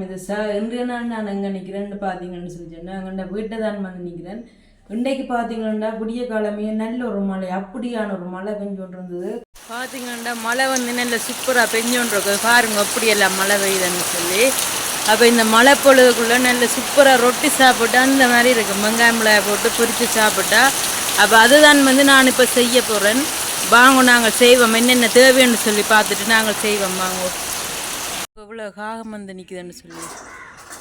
பெருசா இன்றைய நாள் நான் அங்கே நிற்கிறேன்னு பார்த்தீங்கன்னு சொல்லி சொன்னேன் அங்கே வீட்டை தான் வந்து நிற்கிறேன் இன்றைக்கு பார்த்தீங்கன்னா புதிய காலமே நல்ல ஒரு மழை அப்படியான ஒரு மழை பெஞ்சு இருந்தது பார்த்தீங்கன்னா மழை வந்து நல்ல சூப்பராக பெஞ்சோன்றிருக்கு பாருங்க அப்படியெல்லாம் மழை பெய்யுதுன்னு சொல்லி. அப்போ இந்த மழை பொழுதுக்குள்ளே நல்ல சூப்பராக ரொட்டி சாப்பிட்டா அந்த மாதிரி இருக்குது வெங்காயம் மிளகாய் போட்டு பொரித்து சாப்பிட்டா அப்போ அதுதான் வந்து நான் இப்போ செய்ய போகிறேன் வாங்க நாங்கள் செய்வோம். என்னென்ன தேவைன்னு சொல்லி பார்த்துட்டு நாங்கள் செய்வோம். வாங்க. இவ்வளோ காகம் வந்து நிற்குதுன்னு சொல்லி.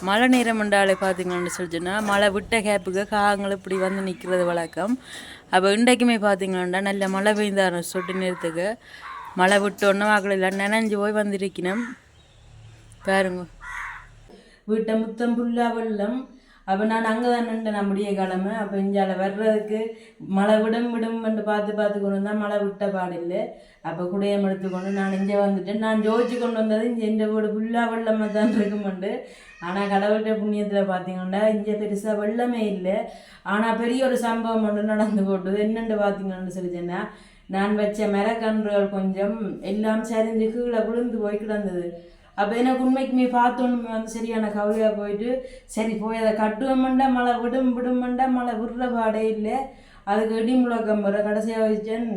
மழை நேரம் என்றாலே பார்த்தீங்கன்னு சொல்லிச்சுன்னா மழை விட்ட கேப்புக்கு காகங்கள் இப்படி வந்து நிற்கிறது வழக்கம். அப்போ இன்றைக்குமே பார்த்தீங்கன்னா நல்ல மழை பெய்ந்தாரு சொட்டு நேரத்துக்கு. மழை விட்டோன்னே வாக்கில் எல்லாம் நனைஞ்சு போய் வந்திருக்கணும். பாருங்க. வீட்டை முத்தம் புல்லா வெள்ளம் அப்போ நான் அங்கே தான் நின்று நம்முடைய கிழமை. அப்போ இஞ்சால வர்றதுக்கு மழை விடும் விடும் என்று பார்த்து பார்த்து கொண்டு வந்தால் மழை விட்ட பாடில்லை. அப்போ குடையம் எடுத்துக்கொண்டு நான் இங்கே வந்துட்டேன். நான் ஜோதிச்சு கொண்டு வந்தது இங்கே இந்த வீடு ஃபுல்லாக வெள்ளமாக தான் இருக்குமெண்டு ஆனால் கடவுள்கிட்ட புண்ணியத்தில் பார்த்தீங்கன்னா இங்கே பெருசாக வெள்ளமே இல்லை. ஆனால் பெரிய ஒரு சம்பவம் ஒன்று நடந்து போட்டது. என்னென்று பார்த்தீங்கன்னு சொல்லிச்சேன்னா நான் வச்ச மரக்கன்றுகள் கொஞ்சம் எல்லாம் சரிஞ்சு கீழே விழுந்து போய் கிடந்தது. அப்போ எனக்கு உண்மைக்குமே பார்த்தோன்னு வந்து சரியான கவலையாக போயிட்டு சரி போய் அதை கட்டுவோம்ண்டா மழை விடும் விடுமெண்டா மழை விடுற பாடே இல்லை. அதுக்கு இடி முழக்கம் வர கடைசியாக வச்சேன்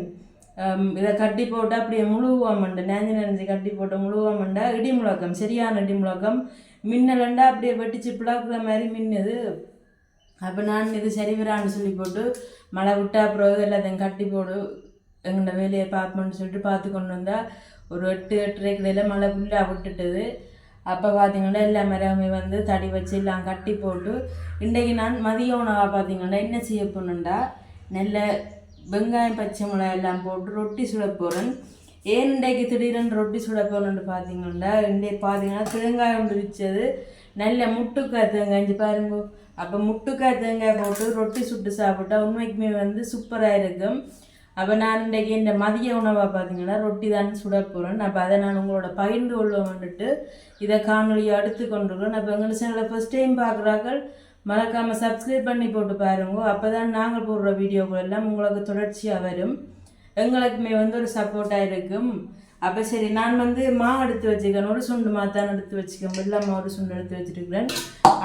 இதை கட்டி போட்டு அப்படியே முழுவாமண்டை நேஞ்சு நேஞ்சு கட்டி போட்டு முழுவாமண்டா இடி முழக்கம் சரியான இடி முழக்கம். மின்னலண்டா அப்படியே வெட்டிச்சு பிளாக்குற மாதிரி மின்னுது. அப்போ நான் இது சரி வரான்னு சொல்லி போட்டு மழை விட்டா அப்புறம் எல்லாத்தையும் கட்டி போடு எங்களோட வேலையை பார்ப்போம்னு சொல்லிட்டு பார்த்து கொண்டு வந்தால் ஒரு எட்டு எட்டரைக்கு இதில் மழை ஃபுல்லாக விட்டுட்டுது. அப்போ பார்த்தீங்கன்னா எல்லா மரமே வந்து தடி வச்சு எல்லாம் கட்டி போட்டு இன்றைக்கு நான் மதிய உணவாக பார்த்தீங்கன்னா என்ன செய்ய போகணுண்டா நல்ல வெங்காயம் பச்சை மிளகாய் எல்லாம் போட்டு ரொட்டி சுட போகிறேன் ஏன் இன்றைக்கு திடீரென்று ரொட்டி சுட போகிறேன்னு பார்த்தீங்கன்னா இன்றைக்கு பார்த்தீங்கன்னா தேங்காய் ஒன்று வச்சது நல்ல முட்டுக்காய் தேங்காய் இஞ்சி பாருங்க. அப்போ முட்டுக்காய் தேங்காய் போட்டு ரொட்டி சுட்டு சாப்பிட்டா உண்மைக்குமே வந்து சூப்பராக இருக்கும். அப்போ நான் இன்றைக்கு இந்த மதிய உணவாக பார்த்தீங்கன்னா ரொட்டி தான் சுட போகிறேன் அப்போ அதை நான் உங்களோட பகிர்ந்து கொள்ள வந்துட்டு. இதை காணொலியை அடுத்து கொண்டிருக்கிறேன் அப்போ எங்கள் சேனலை ஃபஸ்ட் டைம் பார்க்குறாக்கள் மறக்காமல் சப்ஸ்கிரைப் பண்ணி போட்டு பாருங்க. அப்போ தான் நாங்கள் போடுற வீடியோக்கள் எல்லாம் உங்களுக்கு தொடர்ச்சியாக வரும். எங்களுக்குமே வந்து ஒரு சப்போர்ட்டாக இருக்கும். அப்போ சரி நான் வந்து மா எடுத்து வச்சுக்கிறேன். ஒரு சுண்டு மாத்தான் எடுத்து வச்சுக்கேன் வெள்ளம்மா ஒரு சுண்டு எடுத்து வச்சுருக்கிறேன்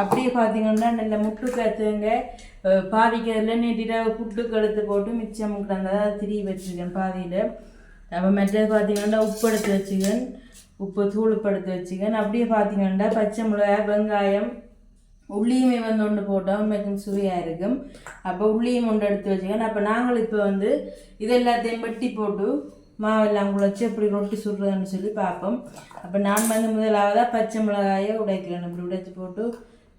அப்படியே பார்த்தீங்கன்னா நல்ல முட்டு தேங்காய் பாதிக்கிறதுல பாதிக்கு அதில் நேற்றில் புட்டுக்கு எடுத்து போட்டு மிச்சம் கிடந்ததை திரி வச்சுருக்கேன் பாதியில். அப்போ மெட்டது பார்த்தீங்கன்னா உப்பு எடுத்து வச்சுக்கேன் உப்பு தூள் படுத்து எடுத்து வச்சுக்கேன் அப்படியே பார்த்தீங்கன்னா பச்சை மிளகாய் வெங்காயம் உள்ளியுமே வந்து ஒன்று போட்டால் உண்மைக்கும் சுவையாக இருக்கும். அப்போ உள்ளியும் ஒன்று எடுத்து வச்சுக்கேன் அப்போ நாங்கள் இப்போ வந்து இது எல்லாத்தையும் வெட்டி போட்டு மாவெல்லாம் குழச்சி எப்படி ரொட்டி சுடுறதுன்னு சொல்லி பார்ப்போம். அப்போ நான் வந்து முதலாவதாக பச்சை மிளகாயை உடைக்கிறேன் இப்படி உடைச்சி போட்டு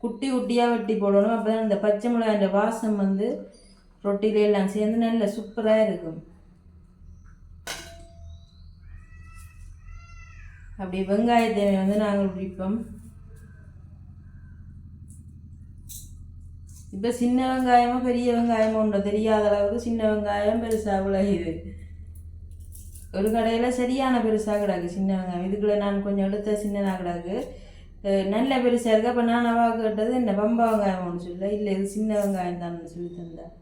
குட்டி குட்டியாக வெட்டி போடணும். அப்போ தான் இந்த பச்சை மிளகாயோட வாசம் வந்து ரொட்டியில எல்லாம் சேர்ந்து நல்ல சூப்பராக இருக்கும். அப்படி வெங்காயத்தை வந்து நாங்கள் பிடிப்போம் இப்போ சின்ன வெங்காயமோ பெரிய வெங்காயமோ ஒன்று தெரியாத அளவுக்கு சின்ன வெங்காயம் பெருசாக விளையுது ஒரு கடையில் சரியான பெருசாக கிடக்கு. சின்ன வெங்காயம் இதுக்குள்ள நான் கொஞ்சம் எடுத்த சின்னதாக கிடக்கு. நல்ல பெருசாக இருக்கு. அப்போ நான் அவா கேட்டது என்ன பம்பா வெங்காயம் ஒன்று சொல்ல. இல்லை இது சின்ன வெங்காயம் தான் சொல்லி தந்தேன்.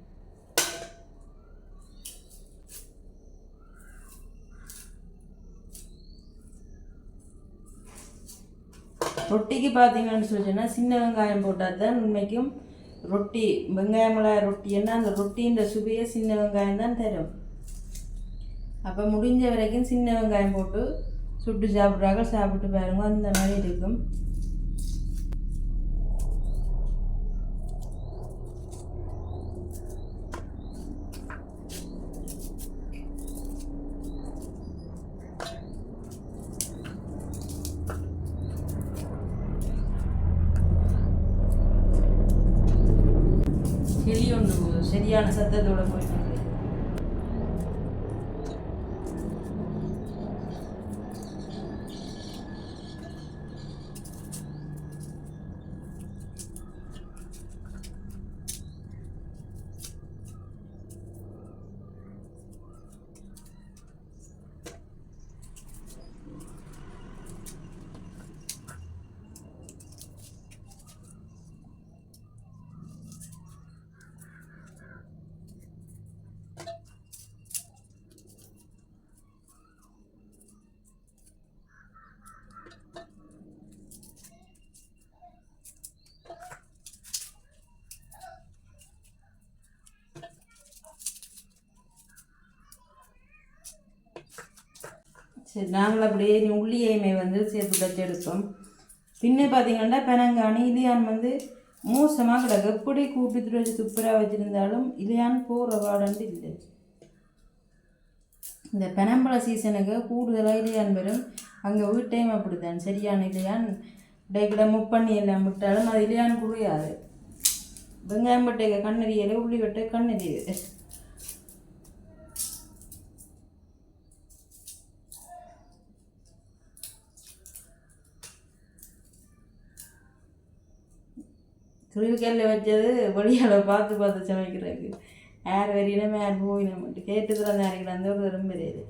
ரொட்டிக்கு பார்த்தீங்கன்னு சொல்லிச்சுன்னா சின்ன வெங்காயம் போட்டால் தான் உண்மைக்கும் ரொட்டி. வெங்காயம் மிளகாய் ரொட்டி. என்ன அந்த ரொட்டின்ற சுவையை சின்ன வெங்காயம் தான் தரும். அப்போ முடிஞ்ச வரைக்கும் சின்ன வெங்காயம் போட்டு சுட்டு சாப்பிட்றாங்க சாப்பிட்டு பாருங்க அந்த மாதிரி இருக்கும் சரி நாங்கள் அப்படியே இனி உள்ளியைமை வந்து சேர்த்து வச்சு எடுப்போம் பின்ன பார்த்தீங்கன்னா பெனங்கானி இலியான் வந்து மோசமாக கிடக்கு. எப்படி கூப்பிட்டு வச்சு துப்புரா வச்சுருந்தாலும் இலியான் போகிற வாடண்டு இல்லை. இந்த பெனம்பழ சீசனுக்கு கூடுதலாக இலியான் வரும். அங்கே வீட்டையும் அப்படித்தான். சரியான இலியான். இடைக்கிட முப்பண்ணி எல்லாம் விட்டாலும் அது இலியான் குறையாது வெங்காயம் பட்டைக்கு கண்ணெறியல உள்ளி வெட்டை கண்ணெறியுது துணிக்கல்ல வச்சது வெளியால் பார்த்து பார்த்து சமைக்கிறதுக்கு. யார் வரையிலும் யார் போயினம் மட்டும். கேட்டுக்கிற நேரம் அந்த ஒரு ரொம்ப தெரியுது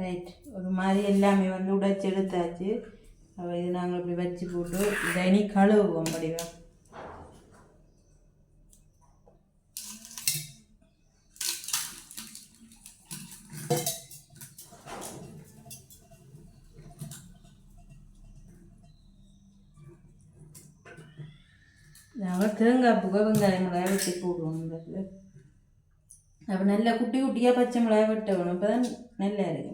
ரைட் ஒரு மாதிரி எல்லாமே வந்து உடைச்சி எடுத்தாச்சு. அப்போ இது நாங்கள் இப்படி வச்சு போட்டு இதை இனி கழுவுவோம் படிவா நாங்கள் தேங்காய் புகை வெங்காயம் மிளகாய் வெட்டி போடுவோம் அப்போ நல்லா குட்டி குட்டியாக பச்சை மிளகாய் வெட்டணும். அப்போ தான் நல்லா இருக்கும்.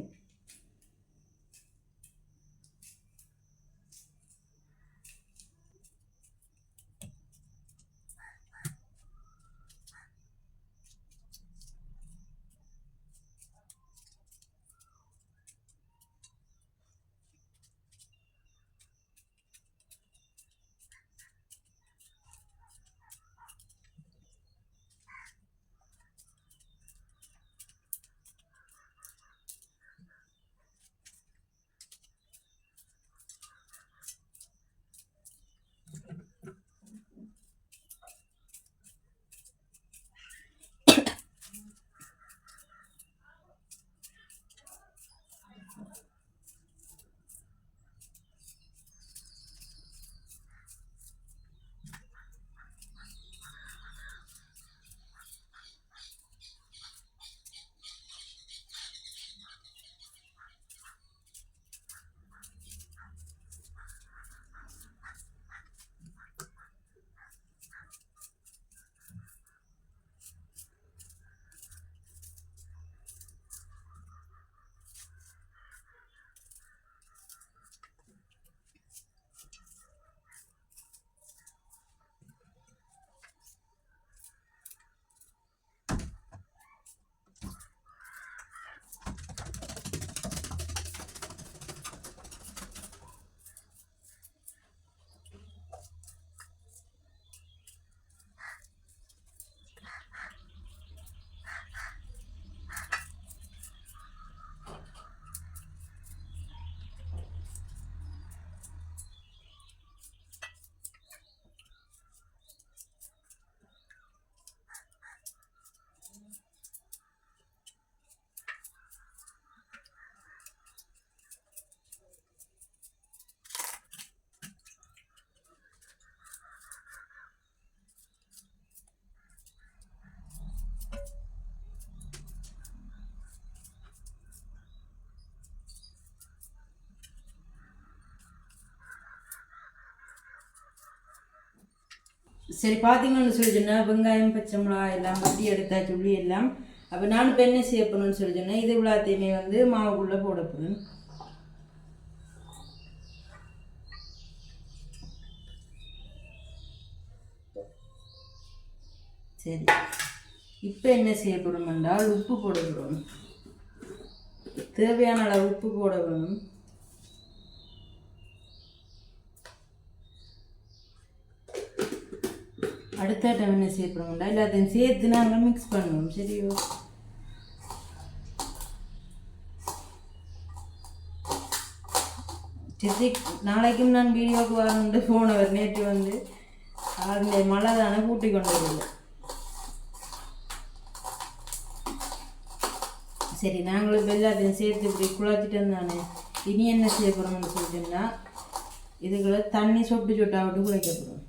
சரி பார்த்தீங்கன்னு சொல்லி சொன்னால் வெங்காயம் பச்சை மிளகாய் எல்லாம் வட்டி எடுத்தா சொல்லி எல்லாம். அப்போ நான் இப்போ என்ன செய்ய போகணும்னு சொல்லி சொன்னேன் இது விழாத்தையுமே வந்து மாவுக்குள்ளே போட போகிறேன் சரி. இப்போ என்ன செய்யப்படும் என்றால் உப்பு போட போகிறோம் தேவையான அளவு உப்பு போட வேணும் அடுத்த டைம் என்ன செய்ய போகிறோம்டா எல்லாத்தையும் சேர்த்து நாங்கள் மிக்ஸ் பண்ணுவோம் சரியோ? சரி நாளைக்கும் நான் வீடியோக்கு வரணுன்ட்டு போனவர் நேற்று வந்து அந்த மழை தானே கூட்டி கொண்டு வரல. சரி நாங்களும் எல்லாத்தையும் சேர்த்து இப்படி குழச்சிட்டு நான் இனி என்ன செய்ய போகிறோம்னு சொல்லிட்டோம்னா இதுக்குள்ள தண்ணி சொட்டு சொட்டாக விட்டு குழைக்க போகிறோம்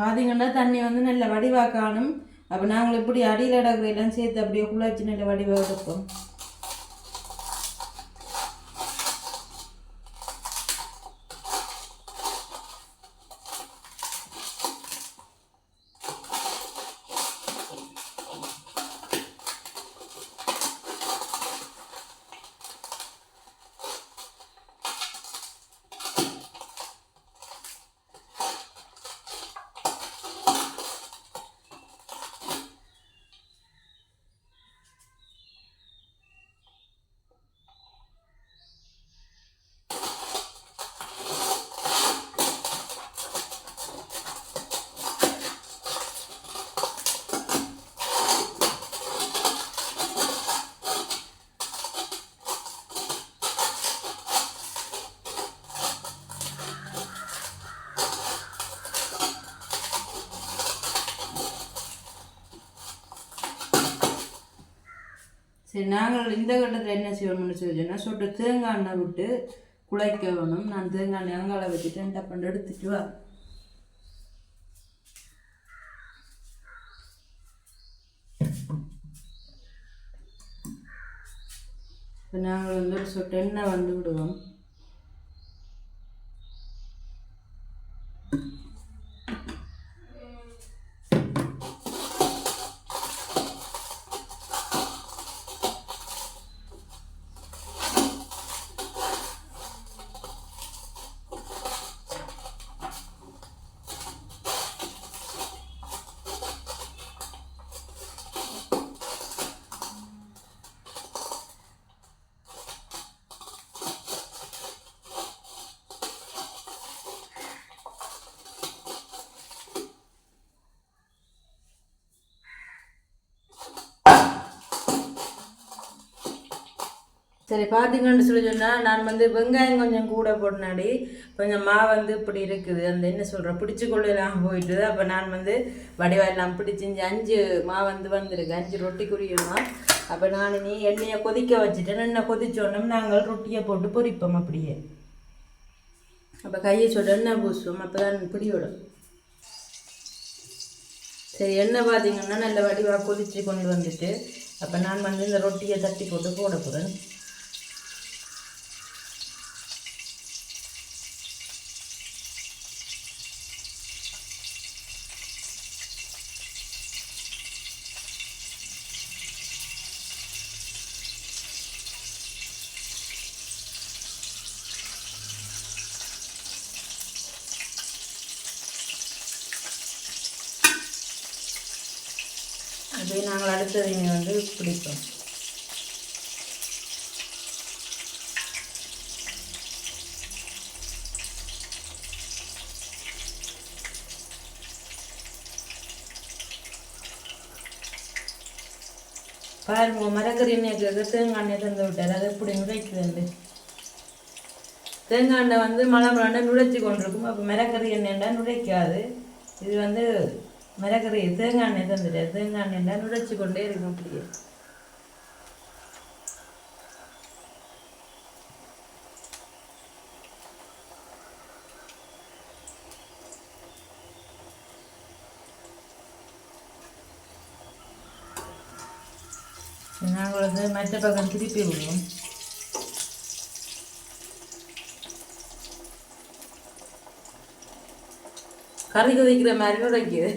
பார்த்தீங்கன்னா தண்ணி வந்து நல்ல வடிவாக காணும். அப்போ நாங்கள் இப்படி அடியில் எல்லாம் சேர்த்து அப்படியே குழாய்ச்சி நல்ல வடிவாக எடுப்போம். சரி நாங்கள் இந்த கட்டத்தில் என்ன செய்வோம்னு சொல்லி சொன்னால் சொட்டு தேங்காய் எண்ணெய் விட்டு குழைக்க வேணும். நான் தேங்காய் எண்ணெய் அங்கால வச்சுட்டு டப்பண்டு எடுத்துட்டு வா. இப்போ நாங்கள் வந்து ஒரு சொட்டு எண்ணெய் வந்து விடுவோம். சரி பார்த்தீங்கன்னு சொல்லி சொன்னால் நான் வந்து வெங்காயம் கொஞ்சம் கூட போடனாடி கொஞ்சம் மா வந்து இப்படி இருக்குது. அந்த என்ன சொல்கிறேன் பிடிச்சி கொள்ளலாம் போயிட்டு அப்போ நான் வந்து வடிவாயெல்லாம் பிடிச்சி அஞ்சு மா வந்து வந்திருக்கு. அஞ்சு ரொட்டி குறியுமா அப்போ நான் நீ எண்ணெயை கொதிக்க வச்சுட்டேன். எண்ணெய் கொதிச்சோடனே நாங்கள் ரொட்டியை போட்டு பொறிப்போம் அப்படியே. அப்போ கையை சொல்ல எண்ணெய் பூசுவோம். அப்போ தான் பிடிவிடும் சரி எண்ணெய் பார்த்தீங்கன்னா நல்ல வடிவாக கொதிச்சு கொண்டு வந்துட்டு அப்போ நான் வந்து இந்த ரொட்டியை தட்டி போட்டு போட போகிறேன் அப்படியே நாங்கள் அடுத்தது இனி வந்து பிடிப்போம். பாருங்க மரக்கறி எண்ணெய்க்கு தேங்காய் எண்ணெய் தந்து விட்டார். அது எப்படி நுழைக்கிறது தேங்காய் எண்ணெய் வந்து மழை மழை நுழைச்சி கொண்டிருக்கும். அப்போ மரக்கறி எண்ணெய்டா நுழைக்காது. இது வந்து மிளகறி தேங்காய் எண்ணெய் தந்துட்டார் தேங்காய் எண்ணெய்டா நுழைச்சி கொண்டே இருக்கும் அப்படியே நாங்கள் வந்து மற்ற பக்கம் திருப்பி விடுவோம் கறி கொதிக்கிற மாதிரி உடைக்குது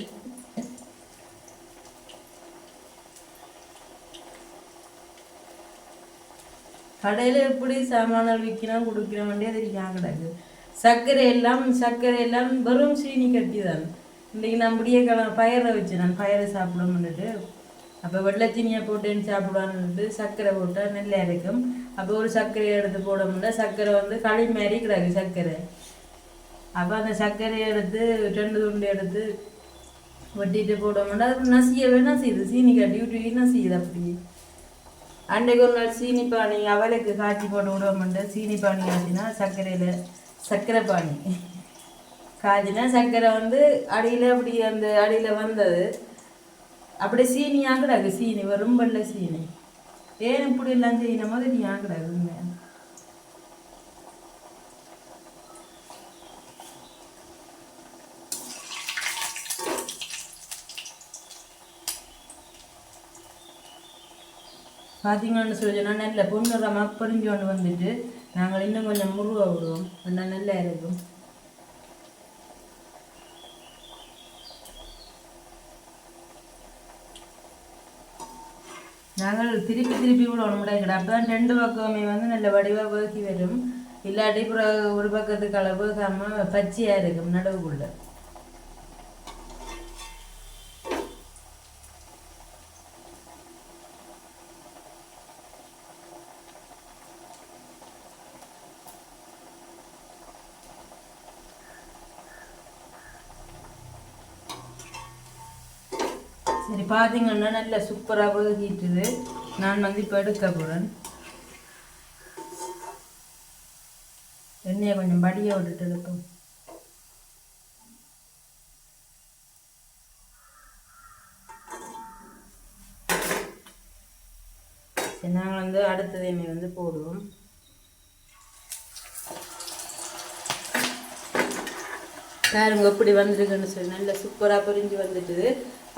கடையில் எப்படி சாமான்கள் விற்கிறான் கொடுக்கிற வேண்டிய தெரியாம கிடக்கு. சர்க்கரை எல்லாம் சர்க்கரை எல்லாம் வெறும் சீனி கட்டி தான். இன்றைக்கி நான் முடிய கிழமை பயிரை வச்சு நான் பயிரை சாப்பிடணும்னுட்டு. அப்போ வெள்ளச்சீனியை போட்டேன்னு சாப்பிடுவான்னுட்டு சர்க்கரை போட்டால் நல்லா இருக்கும். அப்போ ஒரு சர்க்கரையை எடுத்து போட முடியல சர்க்கரை வந்து களி மாரி கிடக்கு சர்க்கரை. அப்போ அந்த சர்க்கரையை எடுத்து ரெண்டு துண்டு எடுத்து வெட்டிட்டு போட முடியல அது நசியவே நசியுது. சீனி கட்டி விட்டு நசியுது அப்படி அன்றைக்கு ஒரு நாள் சீனி பானி அவளுக்கு காய்ச்சி போட்டு விட மாட்டேன் சீனி பானி காய்ச்சினா சர்க்கரையில் சர்க்கரை பானி. காய்ச்சினா சர்க்கரை வந்து அடியில் அப்படி அந்த அடியில் வந்தது. அப்படியே சீனி ஆகிடாது சீனி வெறும் இல்லை சீனி. ஏன் இப்படி எல்லாம் செய்யணும் போது நீ ஆகிடாது பார்த்தீங்கன்னு சொல்லி சொன்னால் நல்ல பொன்னிறமாக பொறிஞ்சோண்டு வந்துட்டு நாங்கள் இன்னும் கொஞ்சம் முருக விடுவோம். இன்னும் நல்லா இருக்கும். நாங்கள் திருப்பி திருப்பி விடணும் முடியாது அப்போ தான் ரெண்டு பக்கமே வந்து நல்ல வடிவாக வேகி வரும். இல்லாட்டி ஒரு பக்கத்துக்கு அளவு பச்சையாக இருக்கும் நடுவுக்குள்ள. பார்த்தீங்கன்னா நல்ல சூப்பராக வேகிட்டுது நான் வந்து இப்போ எடுக்க போகிறேன் எண்ணெயை கொஞ்சம் படிய விட்டுட்டு எடுக்கும் சரி நாங்கள் வந்து அடுத்ததையுமே வந்து போடுவோம். பாருங்க எப்படி வந்திருக்குன்னு சொல்லி நல்லா சூப்பராக புரிஞ்சு வந்துட்டுது.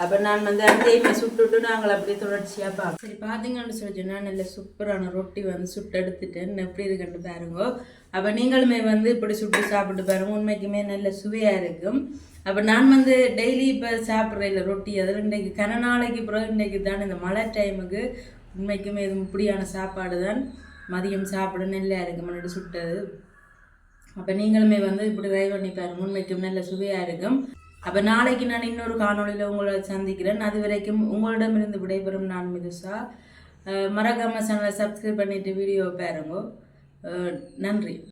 அப்போ நான் வந்து அங்கேயுமே சுட்டுட்டு நாங்கள் அப்படியே தொடர்ச்சியாக பார்ப்போம் சரி பார்த்தீங்கன்னு சொல்லி சொன்னால் நல்ல சூப்பரான ரொட்டி வந்து சுட்டு எடுத்துட்டேன் எப்படி இருக்குன்னு பாருங்க. அப்போ நீங்களுமே வந்து இப்படி சுட்டு சாப்பிட்டு பாருங்க. உண்மைக்குமே நல்ல சுவையாக இருக்கும். அப்போ நான் வந்து டெய்லி இப்போ சாப்பிட்ற இல்லை ரொட்டி அதில் இன்றைக்கு கன நாளைக்கு பிறகு இன்றைக்கு தான் இந்த மழை டைமுக்கு உண்மைக்குமே இது இப்படியான சாப்பாடு தான். மதியம் சாப்பிட நல்லா இருக்கு முன்னாடி சுட்டது. அப்போ நீங்களுமே வந்து இப்படி ட்ரை பண்ணி பாருங்க. உண்மைக்கும் நல்ல சுவையாக இருக்கும். அப்போ நாளைக்கு நான் இன்னொரு காணொளியில் உங்களை சந்திக்கிறேன். அது வரைக்கும் உங்களிடமிருந்து விடைபெறும் நான் மிதுசா. அஹ் மறக்காம சேனலை சப்ஸ்கிரைப் பண்ணிவிட்டு வீடியோ பாருங்க. நன்றி.